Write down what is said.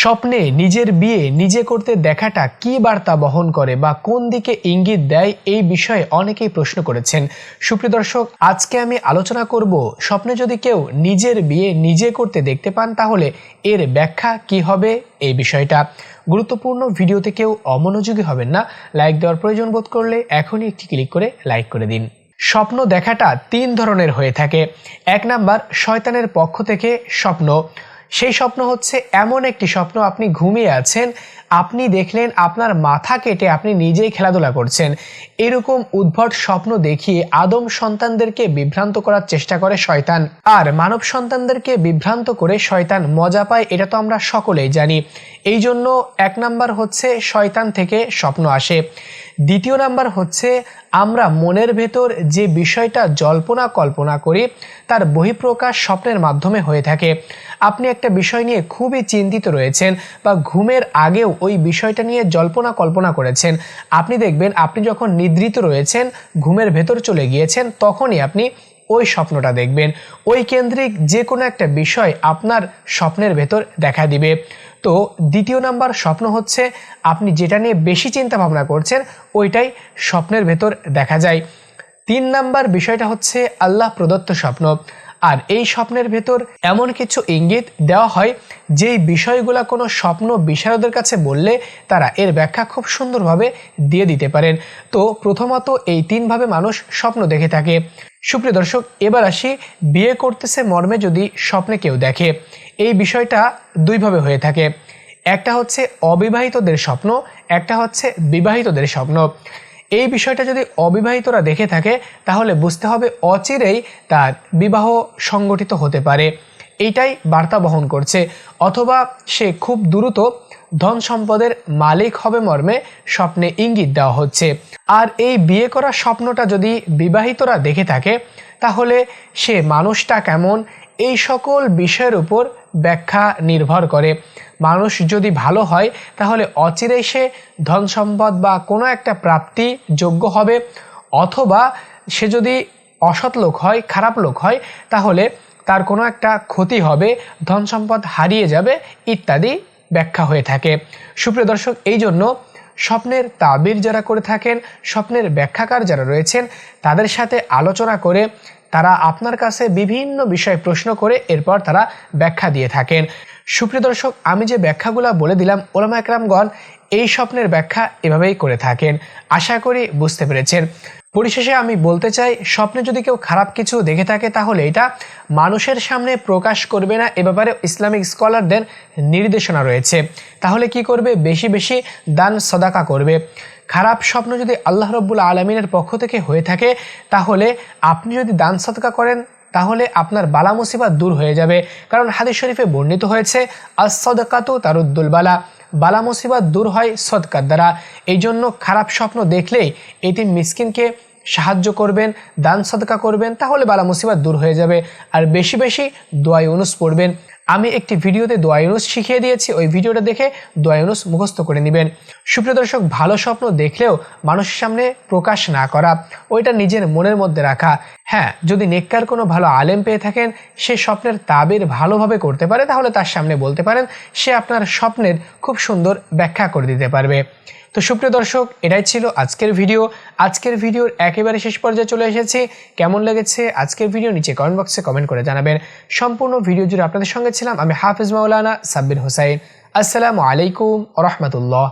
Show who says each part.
Speaker 1: স্বপ্নে নিজের বিয়ে নিজে করতে দেখাটা কি বার্তা বহন করে বা কোন দিকে ইঙ্গিত দেয় এই বিষয়ে অনেকেই প্রশ্ন করেছেন। সুপ্রিয় দর্শক, আজকে আমি আলোচনা করব স্বপ্নে যদি কেউ নিজের বিয়ে নিজে করতে দেখতে পান, তাহলে এর ব্যাখ্যা কি হবে এই বিষয়টা। গুরুত্বপূর্ণ ভিডিওতে কেউ অমনোযোগী হবেন না। লাইক দেওয়ার প্রয়োজন বোধ করলে এখনই একটি ক্লিক করে লাইক করে দিন। স্বপ্ন দেখাটা তিন ধরনের হয়ে থাকে। এক নাম্বার, শয়তানের পক্ষ থেকে স্বপ্ন। সেই স্বপ্ন হচ্ছে এমন একটি স্বপ্ন, আপনি ঘুমিয়ে আছেন, আপনি দেখলেন আপনার মাথা কেটে আপনি নিজেই খেলাধুলা করছেন। এরকম উদ্ভট স্বপ্ন দেখিয়ে আদম সন্তানদেরকে বিভ্রান্ত করার চেষ্টা করে শয়তান। আর মানব সন্তানদেরকে বিভ্রান্ত করে শয়তান মজা পায়, এটা তো আমরা সকলেই জানি। এই জন্য এক নাম্বার হচ্ছে শয়তান থেকে স্বপ্ন আসে। দ্বিতীয় নাম্বার হচ্ছে আমরা মনের ভেতর যে বিষয়টা জল্পনা কল্পনা করি, তার বহিঃপ্রকাশ স্বপ্নের মাধ্যমে হয়ে থাকে। আপনি একটা বিষয় নিয়ে খুবই চিন্তিত রয়েছেন বা ঘুমের আগেও ওই বিষয়টা নিয়ে জল্পনা কল্পনা করেছেন। আপনি দেখবেন আপনি যখন নিদ্রিত রয়েছেন, ঘুমের ভেতর চলে গিয়েছেন, তখনই আপনি ওই স্বপ্নটা দেখবেন। ওই কেন্দ্রিক যে কোনো একটা বিষয় আপনার স্বপ্নের ভেতর দেখা দিবে। তো দ্বিতীয় নাম্বার স্বপ্ন হচ্ছে, আপনি যেটা নিয়ে বেশি চিন্তা ভাবনা করছেন, ওইটাই স্বপ্নের ভেতর দেখা যায়। তিন নাম্বার বিষয়টা হচ্ছে আল্লাহ প্রদত্ত স্বপ্ন। আর এই স্বপ্নের ভেতর এমন কিছু ইঙ্গিত দেওয়া হয়, যেই বিষয়গুলো কোনো স্বপ্ন বিশারদের কাছে বললে তারা এর ব্যাখ্যা খুব সুন্দরভাবে দিয়ে দিতে পারেন। তো প্রথমত এই তিনভাবে মানুষ স্বপ্ন দেখে থাকে। সুপ্রিয় দর্শক, এবার আসি, বিয়ে করতেছে মর্মে যদি স্বপ্নে কেউ দেখে। এই বিষয়টা দুইভাবে হয়ে থাকে। একটা হচ্ছে অবিবাহিতদের স্বপ্ন, একটা হচ্ছে বিবাহিতদের স্বপ্ন। এই বিষয়টা যদি অবিবাহিতরা দেখে থাকে, তাহলে বুঝতে হবে অচিরেই তার বিবাহ সংগঠিত হতে পারে। এইটাই বার্তা বহন করছে। অথবা সে খুব দ্রুত ধন সম্পদের মালিক হবে মর্মে স্বপ্নে ইঙ্গিত দেওয়া হচ্ছে। আর এই বিয়ে করা স্বপ্নটা যদি বিবাহিতরা দেখে থাকে, তাহলে সে মানুষটা কেমন, এই সকল বিষয়ের উপর ব্যাখ্যা নির্ভর করে। মানুষ যদি ভালো হয়, তাহলে অচিরে সে ধন সম্পদ বা কোনো একটা প্রাপ্তি যোগ্য হবে। অথবা সে যদি অসৎ লোক হয়, খারাপ লোক হয়, তাহলে তার কোনো একটা ক্ষতি হবে ধন সম্পদ হারিয়ে যাবে ইত্যাদি ব্যাখ্যা হয়ে থাকে। সুপ্রিয় দর্শক, এই জন্য স্বপ্নের তাবির যারা করে থাকেন, স্বপ্নের ব্যাখ্যাকার যারা রয়েছেন, তাদের সাথে আলোচনা করে তারা আপনার কাছে বিভিন্ন বিষয় প্রশ্ন করে এরপর তারা ব্যাখ্যা দিয়ে থাকেন। সুপ্রিয় দর্শক, আমি যে ব্যাখ্যাগুলো বলে দিলাম, ওলামা একরামগণ এই স্বপ্নের ব্যাখ্যা এভাবেই করে থাকেন। আশা করি বুঝতে পেরেছেন। পরিশেষে আমি বলতে চাই, স্বপ্নে যদি কেউ খারাপ কিছু দেখে থাকে, তাহলে এটা মানুষের সামনে প্রকাশ করবে না। এ ব্যাপারে ইসলামিক স্কলারদের নির্দেশনা রয়েছে। তাহলে কি করবে? বেশি বেশি দান সদাকা করবে। খারাপ স্বপ্ন যদি আল্লাহ রব্বুল আলমিনের পক্ষ থেকে হয়ে থাকে, তাহলে আপনি যদি দান সদকা করেন তাহলে আপনার বালা মুসিবত দূর হয়ে যাবে। কারণ হাদিস শরীফে বর্ণিত হয়েছে আসদকাতু তারুদ্দুল বালা। বালা মুসিবত দূর হয় সদকার দ্বারা। এই জন্য খারাপ স্বপ্ন দেখলেই এটি মিসকিনকে সাহায্য করবেন, দান সদকা করবেন, তাহলে বালা মুসিবাত দূর হয়ে যাবে। আর বেশি বেশি দোয়াই অনুস পড়বেন। আমি একটি ভিডিওতে দোয়াইনুস শিখিয়ে দিয়েছি। ওই ভিডিওটা দেখে দোয়াইনুস মুখস্থ করে নেবেন। সুপ্রিয় দর্শক, ভালো স্বপ্ন দেখলেও মানুষের সামনে প্রকাশ না করা, ওইটা নিজের মনের মধ্যে রাখা। হ্যাঁ যদি নেককার কোনো ভালো আলেম পেয়ে থাকেন, সে স্বপ্নের তাবির ভালোভাবে করতে পারে, তাহলে তার সামনে বলতে পারেন, সে আপনার স্বপ্নের খুব সুন্দর ব্যাখ্যা করে দিতে পারবে। তো সুপ্রিয় দর্শক, এটাই ছিল আজকের ভিডিও। আজকের ভিডিওর একেবারে শেষ পর্যায়ে চলে এসেছি। কেমন লেগেছে আজকের ভিডিও, নিচে কমেন্ট বক্সে কমেন্ট করে জানাবেন। সম্পূর্ণ ভিডিও জুড়ে আপনাদের সঙ্গে ছিলাম আমি হাফিজ মাওলানা সাব্বির হুসাইন। আসসালামু আলাইকুম রহমতুল্লাহ।